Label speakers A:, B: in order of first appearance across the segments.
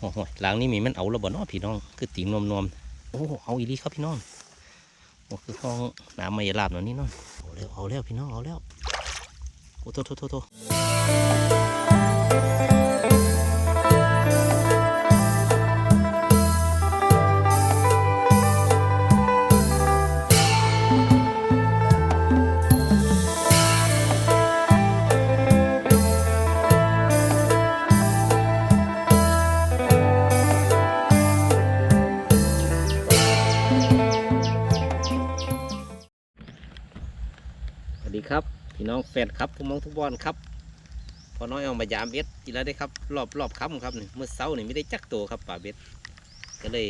A: โอ้โหหลังนี้มีมันเอาแล้วบ่เนาะพี่น้อง คือติ่งนวมๆโอ้เอาอีลีครับพี่น้องโอ้คือห้องน้ำมายาลาบหนาะนี่น้องเอาแล้วเอาแล้วพี่น้องเอาแล้วโอ้โทษโทษโทษ ครับ พี่น้องแฟนครับทุกมองทุกบอลครับพอน้อยเอามายามเบ็ดอีกแล้วได้ครับ รอบรอบค่ำครับนี่เมื่อเช้านี่ไม่ได้จักตัวครับป่าเบ็ดก็เลย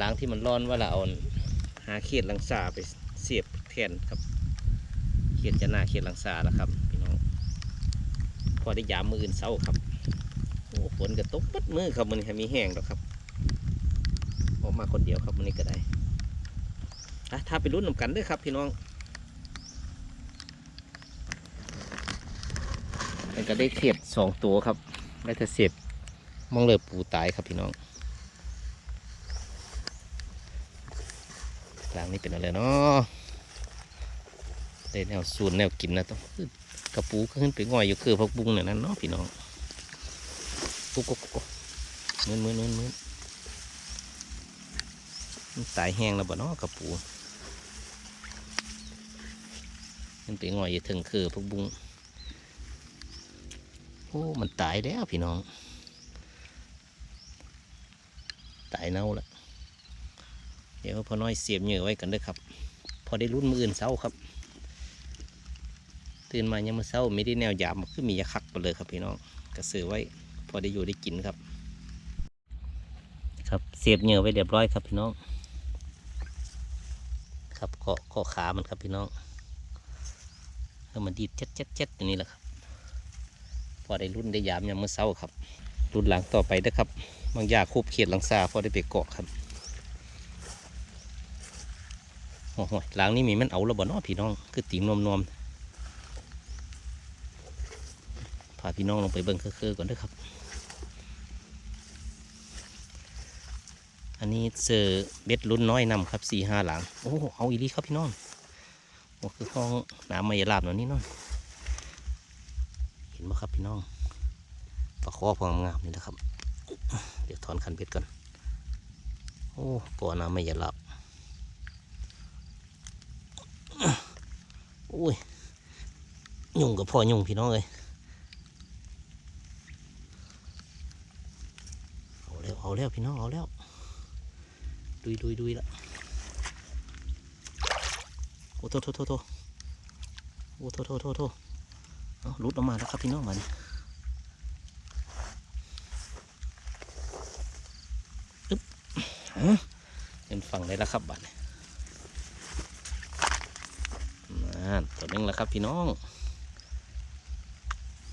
A: ล้างที่มันร้อนว่าเราเอาหาเขียดลังซาไปเสียบแทนครับ เขียดจะหน้าเขียดลังซาแล้วครับพี่น้อง พอได้ยามมืออื่นเช้าครับโอ้ฝนก็ตกปัดมือครับมันนี้มีแห้งแล้วครับออกมาคนเดียวครับมันนี้ก็ได้ถ้าไปรุ่นนำกันด้วยครับพี่น้อง มันก็ได้เทียบสองตัวครับได้แต่เสียบมองเลยปูตายครับพี่น้องหลังนี้เป็นอะไรเนาะได้แนวสูนแนวกินนะต้องกระปูขึ้นไปง่อยอยู่คือพักบุ้งเนี่ยนั่นเนาะพี่น้องกุ๊กกุ๊กกุ๊กมือนมือนมือนมือนตายแห้งแล้วบ่เนาะกระปูขึ้นไปง่อยอยู่ถึงคือพักบุ้ง โอ้ มันตายแล้วพี่น้อง ตายเน่าแล้วเดี๋ยวพอน้อยเสียบเหยื่อไว้กันเด้วยครับ พอได้รุ่นมืออื่นเศร้าครับ ตื่นมายังมาเศร้าไม่ได้แนวยามคือมียาคักไปเลยครับพี่น้องกระสือไว้ พอได้อยู่ได้กินครับ ครับเสียบเหยื่อไว้เรียบร้อยครับพี่น้อง ครับเกาะเกาะขามันครับพี่น้องแล้วมันดีดเจ็ดเจ็ดเจ็ดอย่างนี้แหละครับ อได้รุ่นได้ยามยามเมื่อเช้าครับ รุ่นหลังต่อไปนะครับ บางยาคูบเขียดหลังซาพอได้ไปเกาะครับโอ้โหหลังนี้มีมันเอาแล้วบ่เนาะพี่น้องคือติ่งนวมๆพาพี่น้องลงไปเบิ่งเครือๆก่อนเด้วยครับ อันนี้เจอเบ็ดรุ่นน้อยนำครับสี่ห้าหลังโอ้เอาอีลีครับพี่น้องโอ้คือห้องน้ำมายาลาบเนาะนี่นาะเห็นไหมครับพี่น้องปลาคอพองามนี่นะครับ เดี๋ยวถอนคันเบ็ดก่อนโอ้ก่อนนะไม่อย่าหลับโอ้ยยุ่งกับพ่อยุ่งพี่น้องเลยเอาแล้วเอาแล้วพี่น้องเอาแล้วดุยดุยดุยละโอ้โทษโทษโทษโทโอ้โทษโทษโทษโท ษเอาหลุดออกมาแล้วครับพี่น้องมาเนี่ยอึ๊บฮะเป็นฝั่งได้แล้วครับบัดนี้นั่นตัวนึงแล้วครับพี่น้อง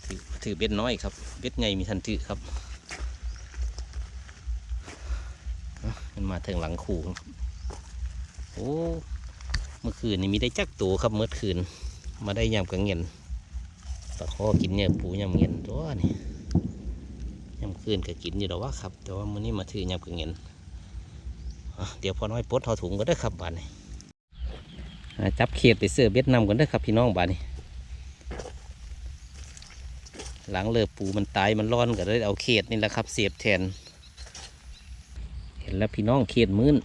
A: ถือถือเบ็ดน้อยครับ เบ็ดไงมีทันถือครับมันมาถึงหลังขู่โอ้ เมื่อคืนนี่มีได้จักตัวครับเมื่อคืน มาได้ยามกลางเงิน ปลาคอกินเนี่ยปูยำเงินตัวนี่ยำคืนก็กินอยู่ดอกว่าครับ แต่ว่ามื้อนี้มาถือยำกับเงินเดี๋ยวพอน้อยปดทอถุงก็ได้ครับบานนี้อ่จับเขียดไปเสือเบ็ดนำกันได้ครับพี่น้องบานนี้ หลังเลือปูมันตายมันร้อนก็เลยเอาเขียดนี่แหละครับ เสียบแทน เห็นแล้วพี่น้องเขียดมื้น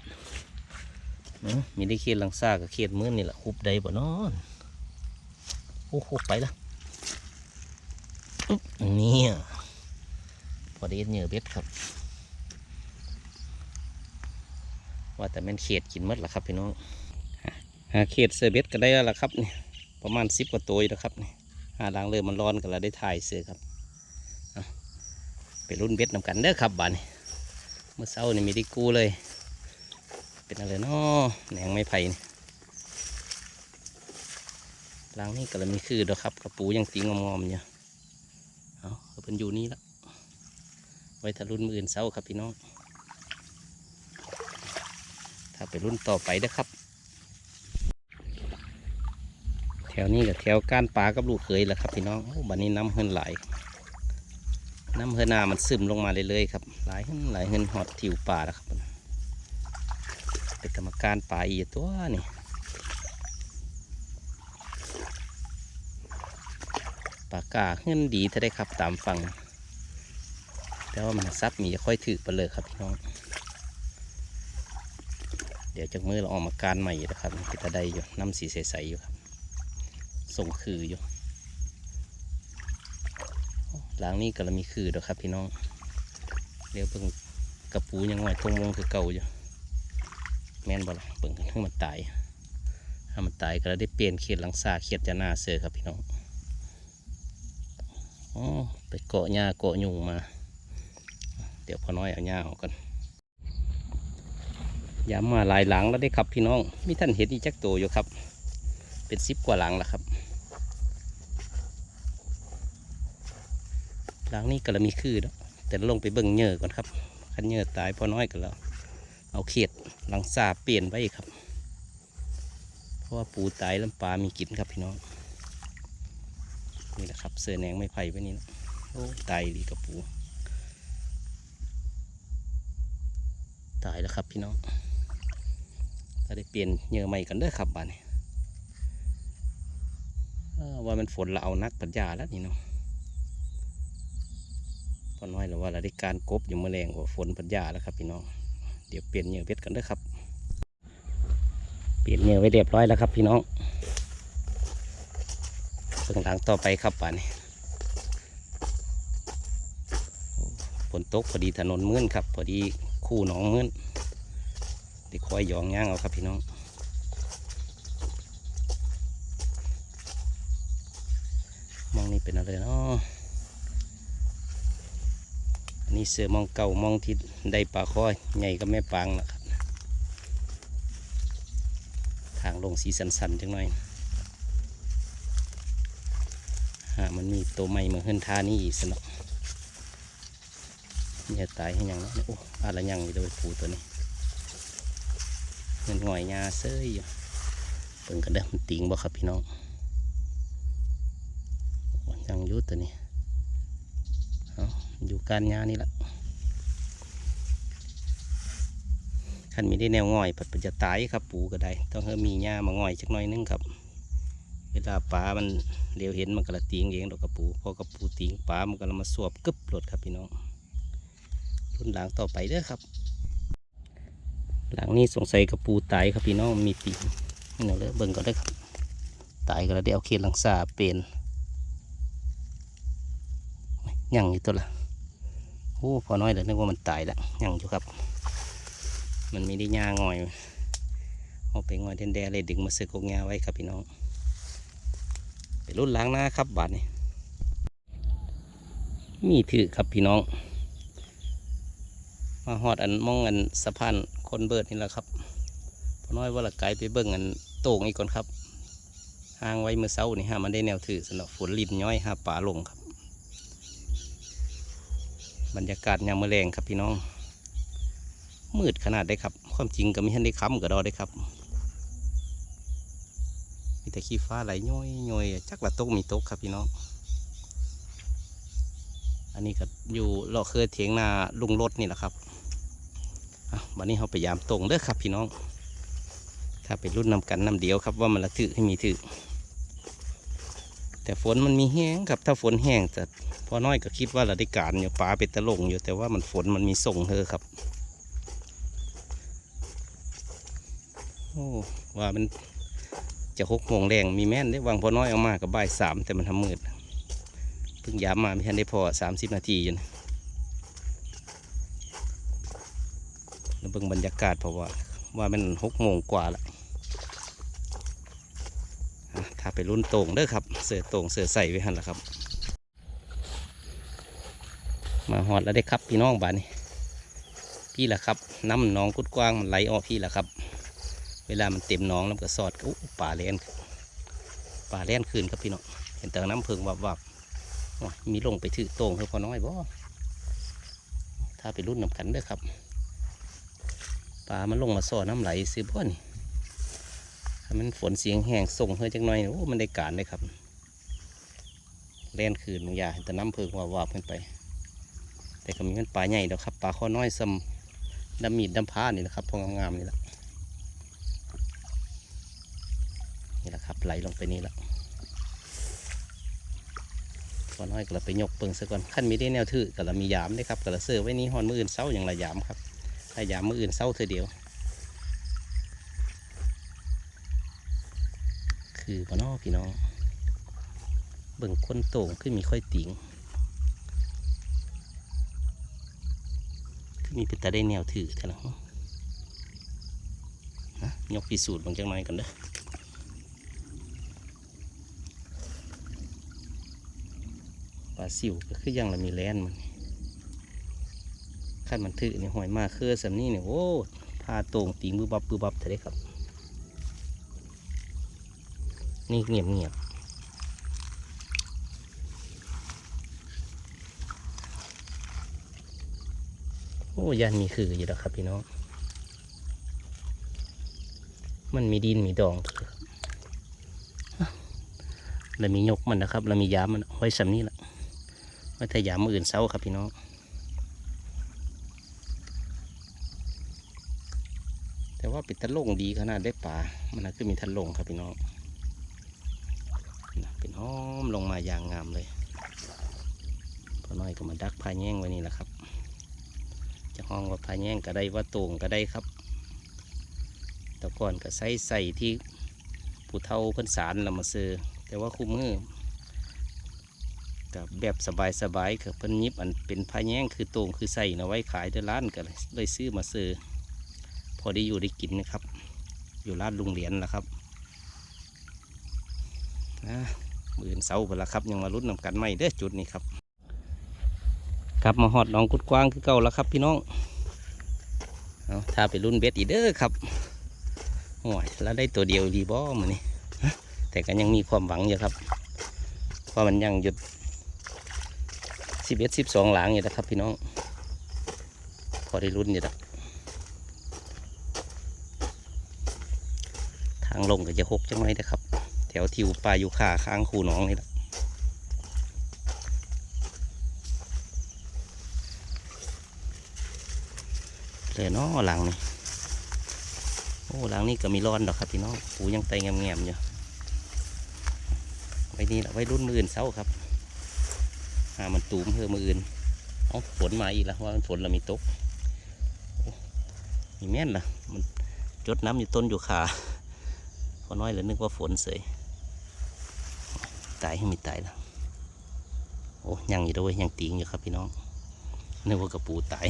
A: มีได้เขียดลังซ่ากับเขียดมื้นนี่แหละคุบได้บ่นอนโอ้โหไปละ นี่พอด้เหยื่อเบ็ดครับ ว่าแต่แม่นเขียดกินมดละครับพี่น้องหาเขียดเสือเบ็ดก็ได้แล้วละครับนี่ประมาณสิบกว่าตัวอยู่แล้วครับนี่หาล้างเรือมันร้อนกันแล้วได้ถ่ายเสือครับเอาไปรุ่นเบ็ดนำกันเด้อครับบานเมื่อเช้านี่มีได้กู้เลย เป็นอะไรเนาะแหนงไม้ไผ่ล้างนี่ก็เลยมีคือเด้อครับกระปูยังตีงอมๆอยู่ นอยู่นี่ละไว้ถ้ารุ่นมืออื่นเศร้าครับพี่น้อง ถ้าไปรุ่นต่อไปนะครับ แถวนี้กับแถวก้านปลากับลูกเคยแหละครับพี่น้องอบันนี้น้ำเฮินไหลน้ำเฮือนามันซึมลงมาเรื่อยๆครับหลายขึ้นหลายขึ้นหอดถิวป่าแล้วครับเป็นกรรมการป่าอีกตัวนี่ ปากกาเงินดีถ้าได้ครับตามฟัง แต่ว่ามันซับมีจะค่อยถือไปเลยครับพี่น้อง เดี๋ยวจากมือเราออกมาการใหม่นะครับพิตาได้อยู่น้ำสีใสๆอยู่ครับส่งคืออยู่หล้างนี้ก็เรามีคือเด้วครับพี่น้องเดี๋ยวเบิ่งกระปูยังไงทงวงคือเก่าอยู่แม่นบ่ล่ะเบิ่งกันให้มันตายถ้ามันตายก็ได้เปลี่ยนเขียดหลังซาเขียดจะหน้าเสือครับพี่น้อง อ๋อไปเกาะหญ้าเกาะยุงมา เดี๋ยวพอน้อยเอาหญ้าออกกันย้ำมาหลายหลังแล้วได้ครับพี่น้อง มีท่านเห็นอีจักตัวอยู่ครับ เป็นสิบกว่าหลังแล้วครับหลังนี้ก็ละมีคือแล้วแต่ลงไปเบิ่งเหยื่อก่อนครับคันเหยื่อตายพอน้อยกันแล้ว เอาเขียดหลังซาเปลี่ยนไว้ครับ เพราะว่าปูตายแล้วปลามีกินครับพี่น้อง นี่แหละครับเสือแหนงไม่ไผ่ไว้นี่นะโอ้ตายดีกับปู ตายแล้วครับพี่น้องถ้าได้เปลี่ยนเหยื่อใหม่กันเด้อครับบ้านนี้เอ้อว่ามันฝนเราเอานักปัญญาแล้วนี่เนาะพอน้อยแล้วว่าเราได้การกบอยู่เมื่อแรงกว่าฝนปัญญาแล้วครับพี่น้อง เดี๋ยวเปลี่ยนเหยื่อเพชรกันเด้อครับ เปลี่ยนเหยื่อไว้เรียบร้อยแล้วครับพี่น้อง เบื้องหลังต่อไปครับบ้านี้ฝนตกพอดีถนนมืนครับ พอดีคู่หนองมื่นได้คอยหยองย่างเอาครับพี่น้องมองนี่เป็นอะไรเนาะอันนี้เสือมองเก่ามองทิศได้ปลาคอยใหญ่ก็แม่ปางนะครับ ทางลงสีสันๆจังหน่อย มันมีตัวใหม่มาเฮินทานี่อีกสนอกอย่าตายให้ยังนะโอ้อะไรยังอยู่ตัวปูตัวนี้เงินหอยยาเซ้ยอยู่เปิ่งกันเด้อมันติงบ่ครับพี่น้องยังยู่ตัวนี้เอาอยู่การยานี่ละขันมีได้แนวง่อยปัดปัดจะตายครับปูก็ได้ ต้องให้มีหญ้ามาง่อยจักหน่อยนึงครับ เวลาปลามันเลียวเห็นมันก็ละติงเองดอกกระปูพอกระปูติงปลามันก็มาสวบกึบหลดครับพี่น้องรุ่นหลังต่อไปเด้อครับ หลังนี้สงสัยกระปูตายครับพี่น้องมีปีนี่เราเลยเบิ่งก็ได้ครับตายก็ได้เอาเขียนลังซาเป็นยังอยู่ตัวละโอ้พอน้อยเลยนึกว่ามันตายแล้วยังอยู่ครับ มันมีได้ยางอยเอาไปงอยแดงๆเลยดึงมาเสือกกงาไว้ครับพี่น้อง รุ่นหล้างหน้าครับบาดนี้มีถือครับพี่น้อง มาหอดอันมองอันสะพานคนเบิดนี่แหละครับพอน้อยว่าละไกลไปเบิ่งอันโต่งอีกก่อนครับห่างไว้เมื่อเช้านี่ฮะมันได้แนวถือสำหรับฝนลินย้อยหาป่าลงครับ บรรยากาศยามมื้อแรงครับพี่น้อง มืดขนาดได้ครับ ความจริงก็ไม่ทันได้ค้ำก็ดอได้ครับ มีแต่ขี้ฟ้าไหลย้อยย้อยจักละตกมีตกครับพี่น้อง อันนี้ก็อยู่เลาะเคยเถียงนาลุงรถนี่แหละครับวันนี้เราไปยามตรงเด้อครับพี่น้อง ถ้าไปรุ่นนำกันนำเดียวครับว่ามันละถือให้มีถือแต่ฝนมันมีแห้งครับ ถ้าฝนแห้งแต่พอน้อยก็คิดว่าเราได้การอยู่ปลาเป็นตะลงอยู่แต่ว่ามันฝนมันมีส่งเธอครับโอ้ว่ามัน จะหกโมงแรงมีแม่นได้วางพอน้อยเอามากับบ่ายสามแต่มันทำมืดเพิ่งย้ำมาไม่ทันได้พอสามสิบนาทีอยู่นะแล้วเบิ่งบรรยากาศเพราะว่าว่ามันหกโมงกว่าละอะถ้าไปรุ่นโต่งเด้อครับ เสือโต่งเสือใส่ไว้หันละครับ มาหอดแล้วได้ครับพี่น้องบ้านนี้พี่ละครับน้ำหนองกุดกว้างมันไหลออกพี่ละครับ เวลามันเต็มหนองแล้วก็สอดอู้ป่าแลนป่าแลนคืนครับพี่น้องเห็นแต่น้ำเพิงวับวับมีลงไปถือโต่งเพื่อพอน้อยบ่ถ้าไปรุ่นนำกันเด้อครับปลามันลงมาซ่อน้ำไหลซื้อบ่นี่ถ้ามันฝนเสียงแห้งส่งเฮ้ยจักหน่อยโอ้มันได้การเลยครับแล่นคืนมึงอย่าแต่น้ำเพิงว่าว่าบขึ้นไป แต่ก็มีมันปลาใหญ่ดอกครับปลาข้อน้อยซ้ำดำมีดดำผ้านี่แหละครับพองามๆนี่แหละ นี่แหละครับไหลลงไปนี่แล้วข้อน้อยก็เราไปยกเปิงซะก่อนขั้นมีได้แนวถือก็เรามียามได้ครับก็เราเสือไว้นี้หอนมืออื่นเศร้าอย่างละยามครับถ้ายามมืออื่นเศร้าเธอเดียว คือพ่อน้อพี่น้อง เบิ่งคนโต่งขึ้นมีค่อยติงคือมีเป็นตาได้แนวถือเท่านั้นนะยกพิสูจน์บางจังหน่อยกันเด้อ ลาสิวก็คือยังละมีแลนมันขั้นมันถือนี่หอยมากคือสำนี้เนี่ยโอ้พาโต่งติงบือบับบือบับเท่าได้ครับ นี่เงียบเงียบโอ้ยันมีคืออยู่แล้วครับพี่น้อง มันมีดินมีดองครับแล้วมียกมันนะครับแล้วมียามมันไว้สำนี้แหละ ไว้ถ้ายามมืออื่นเศร้าครับพี่น้องแต่ว่าปิดทะลงดีขนาดได้ป่ามันน่ะคือมีทะลงครับพี่น้องเป็นห้อมลงมาอย่างงามเลยพอน้อยก็มาดักพายแย่งไว้นี่แหละครับ จะห้องว่าพายแย่งก็ได้ว่าต่งก็ได้ครับแต่ก่อนก็ใส่ใส่ที่ผู้เฒ่าเพิ่นสารเรามาซื้อแต่ว่าคู่มือ กับแบบสบายๆกับเพิ่นยิบอันเป็นพายแย่งคือโต่งคือใส่เอาไว้ขายในร้านก็เลยเลยซื้อมาซื้อพอได้อยู่ได้กินนะครับ อยู่ร้านลุงเหรียญแหละครับนะมือนเสาไปละครับ ยังมาลุ้นนำกันไม่เด้อจุดนี้ครับกลับมาหอดน้องกุดกว้างคือเก่าแล้วครับ พี่น้องเอาถ้าไปรุ่นเบ็ดอีเด้อครับโอ้ยแล้วได้ตัวเดียวดีบ่มือนี่แต่ก็ยังมีความหวังอยู่ครับเพราะมันยังหยุด สิบเอ็ดสิบสองหลังอยู่นะครับพี่น้อง พอได้รุ่นอยู่แล้วทางลงก็จะหกจังไหมนะครับ แถวทิวปลาอยู่ขาค้างคูน้องนี่แหละเลยเนาะหลังนี่โอ้หลังนี่ก็มีร้อนดอกครับพี่น้องปูยังไตเงียบๆอยู่ไว้นี่แหละไว้รุ่นมื่นเศร้าครับ หามันตูมเพื่อมืออื่นเอฝนมาอีกแล้วว่ามันฝนเรามีตกมีแม่นล่ะ มันจดน้ำอยู่ต้นอยู่ขาพอน้อยเลยนึกว่าฝนเสยตายให้มีตายแล้วโอ้ยังอยู่ด้วยยังติงอยู่ครับพี่น้องนึกว่ากระปูตาย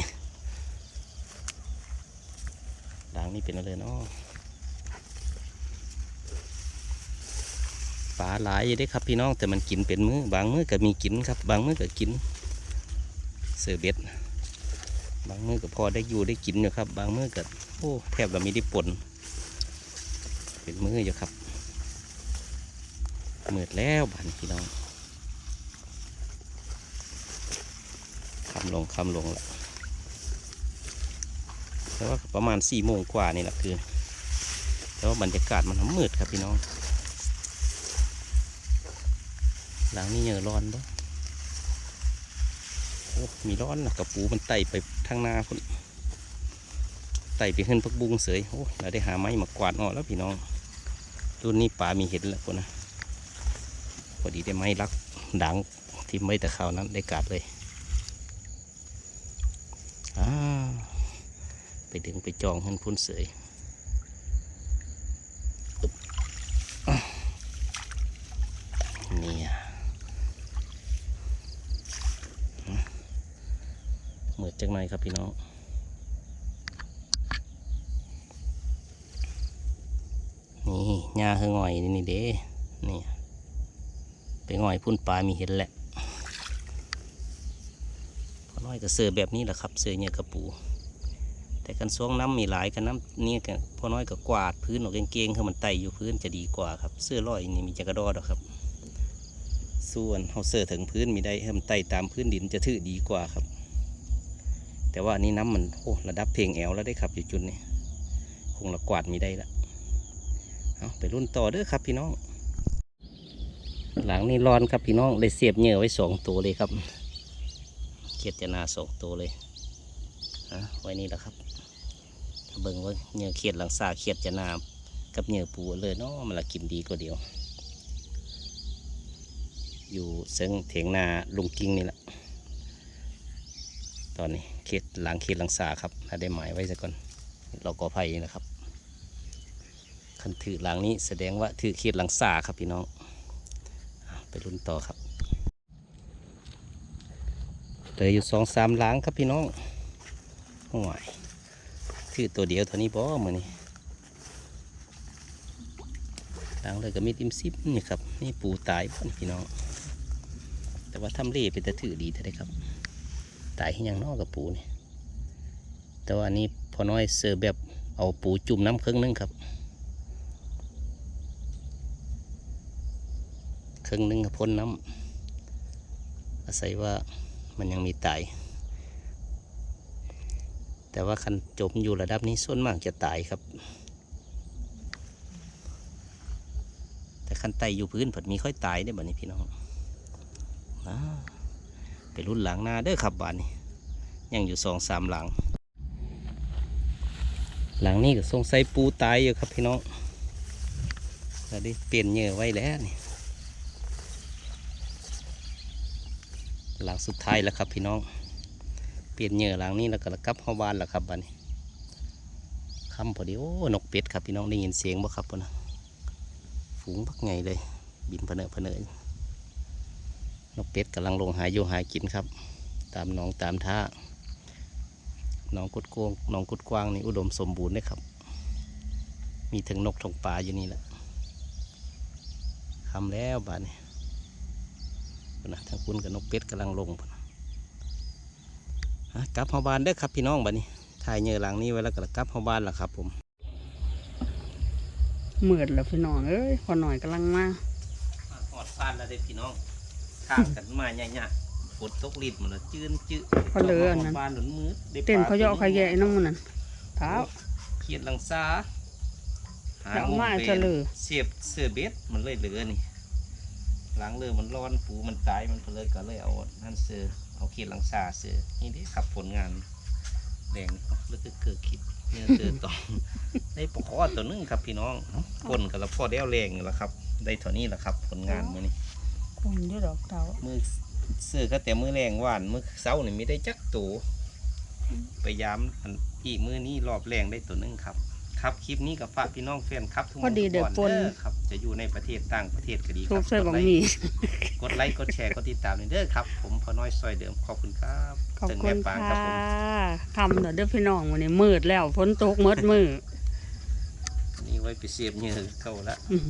A: ด่างนี่เป็นอะไรเนาะ ลาหลายอยู่เด้ครับพี่น้องแต่มันกินเป็นมือบางมื้อก็มีกินครับ บางมื้อก็กินเสือเบ็ดบางมื้อก็พอได้อยู่ได้กินอยู่ครับ บางมื้อก็โอ้แทบจะมีได้ปนเป็นมื้ออยู่ครับเมืดแล้วบ้านพี่น้องคำลงคำลงแล้วแต่ว่าประมาณสี่โมงกว่านี่แหละคือแต่ว่าบรรยากาศมันมืดครับพี่น้อง หลังนี้เยอร้อนปะโอ้มีร้อนนะกระปูมันไต่ไปทางหน้าพุ่นไต่ไปขึ้นพักบุงเสยโอ้เราได้หาไม้มากวาดออกแล้วพี่น้องรุ่นนี้ป่ามีเห็ดแล้วพุ่นนะพอดีได้ไม้รักดังที่ไม่แต่ข่าวนั้นได้กาดเลยอาไปดึงไปจองเงินพุ่นเสยอึ๊บอะเนี่ยเหมือน จังไหนครับพี่น้องนี่หญ้าเฮืองอยนี่เด้นี่ไปง่อยพุ่นปลามีเห็นแหละพอน้อยก็เสือแบบนี้แหละครับเสือเนี่ยกระปู แต่กันซวงน้ำมีหลายกันน้ำนี่กันพอน้อยก็กวาดพื้นออกเก่งๆให้มันไต่อยู่พื้นจะดีกว่าครับเสื้อลอยนี่มีจักระดอดอครับส่วนเขาเสือถึงพื้นมีได้ให้มันไต่ตามพื้นดินจะถือดีกว่าครับ แต่ว่าอันนี้น้ำมันโอ้ระดับเพลงแอวแล้วได้ครับอยู่จุดนี้คงละกวาดมีได้ละเอาไปรุ่นต่อเด้อครับพี่น้อง หลังนี่ร้อนครับพี่น้องเลยเสียบเหยื่อไว้สองตัวเลยครับชขียดจะนาสองตัวเลยฮะไว้นี่แหละครับเบิ่งว่าเหนื้อเขียดหลังซาเขียดจะนากับเหนื้อปูเลยเนาะมันละกินดีกว่าเดียว อยู่เซิงเถียงนาลุงกิ้งนี่แหละ ตอนนี้เขตหลังเขตหลังสาครับถ้าได้หมายไว้ซะก่อนเราก็ภัยนะครับคันถือหลังนี้แสดงว่าถือเขตหลังสาครับพี่น้องไปรุ่นต่อครับเหลืออยู่สองสามหลังครับพี่น้องห่วยถือตัวเดียวเท่านี้บ่มือนี้หลังเลยก็มีติมซิปนี่ครับนี่ปูตายบ่นี่พี่น้องแต่ว่าทำเลเป็นแต่ถือดีเท่าไดครับ ตายให้ยังนอกกับปูนี่แต่ว่าอันนี้พอน้อยเสิร์ฟแบบเอาปูจุ่มน้ำครึ่งนึงครับครึ่งนึงพ้นน้ำอาศัยว่ามันยังมีตาย แต่ว่าคันจมอยู่ระดับนี้ส่วนมากจะตายครับ แต่คันไตอยู่พื้นผัดมีค่อยตายได้อบัดนี้พี่น้อง ไปรุ่นหลังหน้าเด้อครับบ้านนี้ ยังอยู่สองสามหลัง หลังนี้ก็สงสัยปูตายอยู่ครับพี่น้องเราได้เปลี่ยนเหยื่อไว้แล้วนี่หลังสุดท้ายแล้วครับพี่น้อง เปลี่ยนเหยื่อหลังนี้แล้วก็กลับเข้าบ้านแล้วครับบ้านนี้คำพอดีโอ้นกเป็ดครับพี่น้องได้ยินเสียงบ่ครับพุ่นนะฝูงพักไงเลย บินเพนเนอเพนเนอ นกเป็ดกำลังลงหาอยู่หากินครับ ตามหนองตามท่าหนองกุดกวงหนองกุดกวางนี่อุดมสมบูรณ์เลยครับ มีถึงนกทงปลาอยู่นี่แหละทำแล้วบ้านนี้พุ่นนะทางคุณกับนกเป็ดกำลังลงพุ่นนะอะกลับเฮาบ้านเด้อครับพี่น้องบ้านนี้ถ่ายเหยื่อหลังนี้ไว้แล้วก็กลับเฮาบ้านแล้วครับ ผม
B: เหมือดแล้วพี่น้องเอ้ยพอหน่อยกำลังมา
A: หอดฟานแล้วเด้พี่น้อง ข้างกันมาใหญ่ๆฝนตกลิดมันละจื้นจื้อ
B: พอเหลืออันนั้น
A: บ้านหนุนมืดได้ปล
B: เต้นเขาเยาะเขาแย่น้ำมันนั่นเท้า
A: เขียดหลังซาห
B: แล้วเอามา
A: มุม
B: จะเหลือ
A: เสียบเสือเบ็ดมันเลยเหลือนี่หลังเรือมันร้อนปูมันตายมันก็เลยก็เลยเอานั่นเสือเอาเขียดหลังซาเสือนี่เด้ครับผลงานแดงนี่แล้วก็เกิดคิดเนื้อเสือตอง ได้ปลาคอตัวหนึงครับพี่น้องคนกับละพ่อได้เอาแรงนี่แหละครับ ได้เท่านี้แหละครับ ผลงานมื่อนี้
B: คนอยู่ดอกเท้า
A: มือเสือก็แต่มือแรงหวานมือเสานี่ไม่ได้จักตัวไปยามอันอีกมือนี้รอบแรงได้ตัวหนึงครับ ครับคลิปนี้กับฝากพี่น้องแฟนครับทุกคน
B: พอดีเดี๋ยว
A: ทุก
B: ปน
A: เด้อครับจะอยู่ในประเทศต่างประเทศก็ดีค
B: ทุ
A: รั
B: บบใส่บัง
A: กดไล
B: หมี
A: ค์กดไลค์กดแชร์กดติดตามเด้อครับ ผมพอน้อยซอยเดิมขอบคุณครับ
B: ขอบ
A: ถึง
B: คุ
A: แม่
B: ณ
A: ปาง
B: ค่ะ
A: ครับผม
B: คำเด้อเด้อพี่น้องวันนี้มืดแล้วฝนตกมืดมือ
A: นี่ไว้ไปเสียบเหงื่อเข้าละ
B: อืม